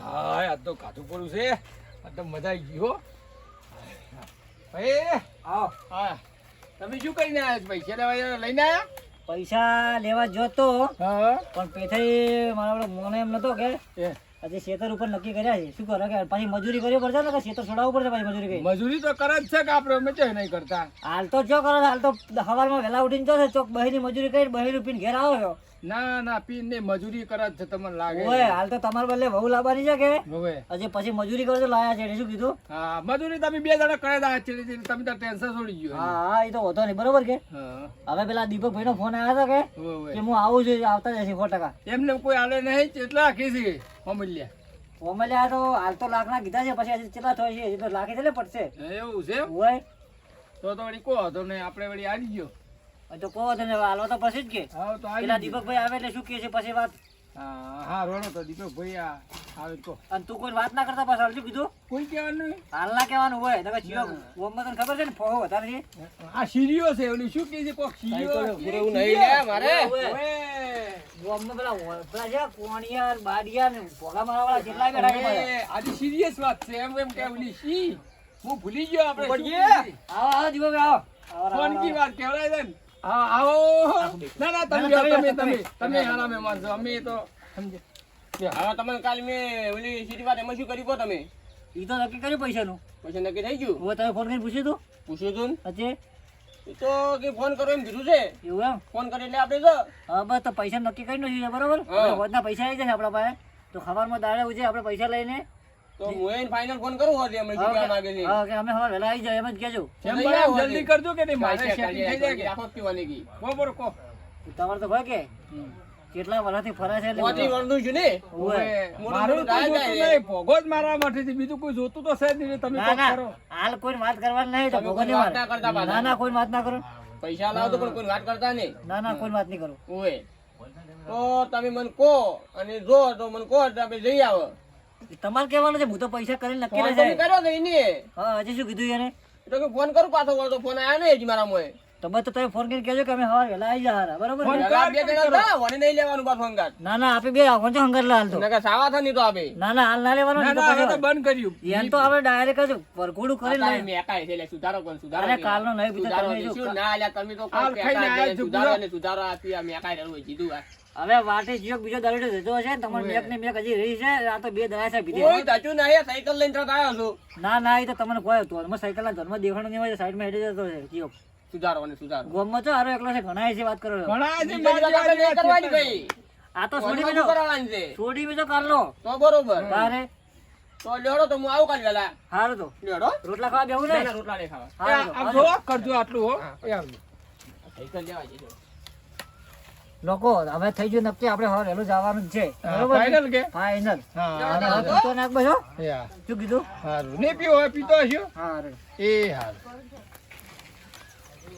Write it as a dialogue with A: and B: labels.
A: હા આ તો કાઠું પડ્યું છે. આ તો મજા આવી ગઈ હો. ભાઈ
B: આવો.
A: હા. તમે શું કરીને આવ્યા છો? પૈસા લેવા લઈને આવ્યા
B: પૈસા લેવા જોતો
A: હા.
B: પણ પેથાઈ મારા પેલો મોને એમ નતો કે આજે ખેતર ઉપર નક્કી કર્યા છે. શું કરે કે પછી મજૂરી કરવી પડશે ને કે ખેતર છોડાવવું પડશે પછી મજૂરી કરી
A: મજૂરી તો કરે જ છે કે આપણે અમે ચોય નહીં કરતા.
B: હાલ તો જો કરો હાલ તો સવારમાં વહેલા ઉઠીને જો ચોક બહેરી મજૂરી કરી બહેરી પીને ઘેર આવો છો.
A: ના ના પીન મજૂરી કરા છે તમને લાગે
B: ઓય હાલ તો તમારે બદલે વહુ લાવવાની છે કે?
A: હવે.
B: હજી પછી મજૂરી કરો તો લાયા છે શું કીધું?
A: હા મજૂરી તમે બે જણા કરે દા ચીડી તમે તો ટેન્શન છોડી ગયો
B: હા હા એ તો હોતો નહીં બરોબર કે? હવે પેલા દીપકભાઈ નો ફોન આવ્યો હતો કે. કે હું આવું છું આવતા જશે સો ટકા.
A: એમને કોઈ આલે નહીં એટલા રાખી છે? અમૂલ્યા.
B: ઓમેલ્યા તો હાલ તો લાખના કીધા છે પછી કેટલા થાય છે એ તો લાખે છે પડશે.
A: એવું છે
B: હોય
A: તો તો વળી કહો તો ને આપણે વળી આવી ગયો.
B: તો કહો તને હાલો તો પછી જ કે.
A: હા
B: પેલા દીપકભાઈ આવે એટલે શું કહે છે પછી વાત?
A: હા હા રોણો તો દીપકભાઈ આ આવે તો
B: અને તું કોઈ વાત ના કરતા પાછા હાલ શું કીધું.
A: કોઈ કહેવાનું નહીં.
B: હાલ ના કહેવાનું હોય તમે ચિયો ઓમ તને ખબર છે ને ફોહો વધારે છે.
A: આ સીરીઓ છે ઓલી શું કહે છે કોક સીરીઓ
C: એવું નહીં લે મારે.
B: ઓય, ઓય. ઓમમાં પેલા ઓ- છે કોણિયા બાડિયા ને ભોગા બેઠા છે
A: આજે સિરિયસ વાત છે એમ એમ કે ઓલી સી હું ભૂલી ગયો આપણે
B: દીપકભાઈ આવો આવો,
A: ફોન કી વાત કહેવાય છે હા આવો. ના ના તમે તમે
B: તમે,
A: તમે. હારા મહેમાન છો. અમે તો સમજે.
C: હવે તમને કાલ મેં ઓલી સીટી વાત એમાં શું કરી કહો તમે?
B: ઈ તો નક્કી કર્યું પૈસાનું.
C: પૈસા નક્કી થઈ ગયું?
B: હવે તમે ફોન કરીને પૂછ્યું તું
C: પૂછ્યું તું ને?
B: હજી
C: એ તો કે ફોન કરો એમ કીધું છે.
B: એવું એમ?
C: ફોન કરી એટલે આપણે તો
B: હા બસ તો પૈસા નક્કી કરી નાખ્યું છે બરાબર? હવે વધના પૈસા આવી જશે આપણા પાસે. તો ખબરમાં દાડે ઉજે આપણે પૈસા લઈને
C: તો હું ફાઇનલ ફોન કરું હોત એમને શું માંગે છે.
B: હા કે અમે હવે વહેલા આવી જાય એમ જ કહેજો.
A: જેમ
C: નહીં
A: બને એમ જલ્દી કરજો કે મારે
C: પૈસા
A: થઈ જાય. કે
C: રાખો પીવાની કી.
A: બરોબર કહો.
B: તમારે તો હોય કે કેટલા વર્ષથી ફરે છે
C: ને?
A: મારું નહીં. ભોગો જ મારા માટેથી બીજું કોઈ જોતું તો છે નહીં. તમે
B: ના ના.
A: કરો.
B: હાલ કોઈ વાત કરવાની નહીં. તો
C: તમે
B: ભોગવવાની
C: કોઈ વાત. ના
B: ના ના કોઈ વાત ના કરો.
C: પૈસા લાવો તો પણ કોઈ વાત કરતા નહીં.
B: ના ના કોઈ વાત નહીં કરો.
C: તો તમે મને કહો અને જો તો મને કહો તો આપણે જઈ આવો.
B: તમારે કહેવાનું છે હું તો પૈસા કરીને નક્કી
C: કરો કર્યો કે એને.
B: હા હજી શું કીધું એને?
C: તો ફોન કરું પાછો વળતો ફોન આવ્યો નહીં હજી મારા મોએ
B: તો તો તમે ફોન કરીને કહેજો કે અમે હવે વહેલા આવી જાય બરોબર?
A: ફોન
C: કર બે જણા ના વળી નહીં લેવાનું પાછું અંગાત
B: ના ના આપે બે આવવાનું છે હંગાર લાલ તો.
C: નકર સાવા થા ની તો આપે.
B: ના ના હાલ ના લેવાનો
A: ના ના તો બંધ કર્યું.
B: એમ તો આપણે ડાયરેક્ટ જ પરઘોડું
C: કરી
B: લઈ-
C: મેં એકાય છે, લે સુધારો કોણ સુધારો
B: અરે
C: કાલ
B: નો નહીં બીજા તમે શું
C: ના લે તમે તો જ નહીં.
A: છો,
C: સુધારો ને સુધારો આપી આ મેં એકાય રહેલું કીધું આ.
B: હવે વાટે જીઓ બીજો દારૂ જતો હશે ને તમારે મેક ને મેક હજી રહી છે આ તો બે દયા છે બીજે.
C: કોઈ તાચું નહીં, સાયકલ લઈને તો આવ્યો છું.
B: ના ના એ તો તમને કોઈ હતું. મને સાયકલ ના ધર્મ દેખાણો નહીં હોય સાઈડમાં હેડે જતો છે જીઓ.
C: સુધારો સુધારો.
B: ગોમમાં તો હારો એકલો છે ઘણા છે વાત કરો.
A: ઘણા છે
C: બીજી આપણે નહીં કરવાની ભાઈ.
B: આ તો છોડી બીજો
C: શું કરવાની છે?
B: છોડી બીજો કાઢલો
C: તો બરોબર.
B: બારે
C: તો લેડો તો હું આવું કાલ વેલા
B: હારું તો.
C: લેડો
B: રોટલા ખાવા બેવું
C: ને? રોટલા નહીં ખાવા.
A: આમ જો કરજો આટલું હો. એ આવજો.
C: સાયકલ લેવા જજો.
B: લોકો હવે થઈ ગયું નક્કી આપણે હવે વહેલું જવાનું છે.
A: final કે?
B: ફાઈનલ
A: હા
B: પીતો નાખ બસો
A: યા
B: શું કીધું?
A: હારું. નહીં પીવો પીતો હશો.
B: હારું.
A: એ હારું.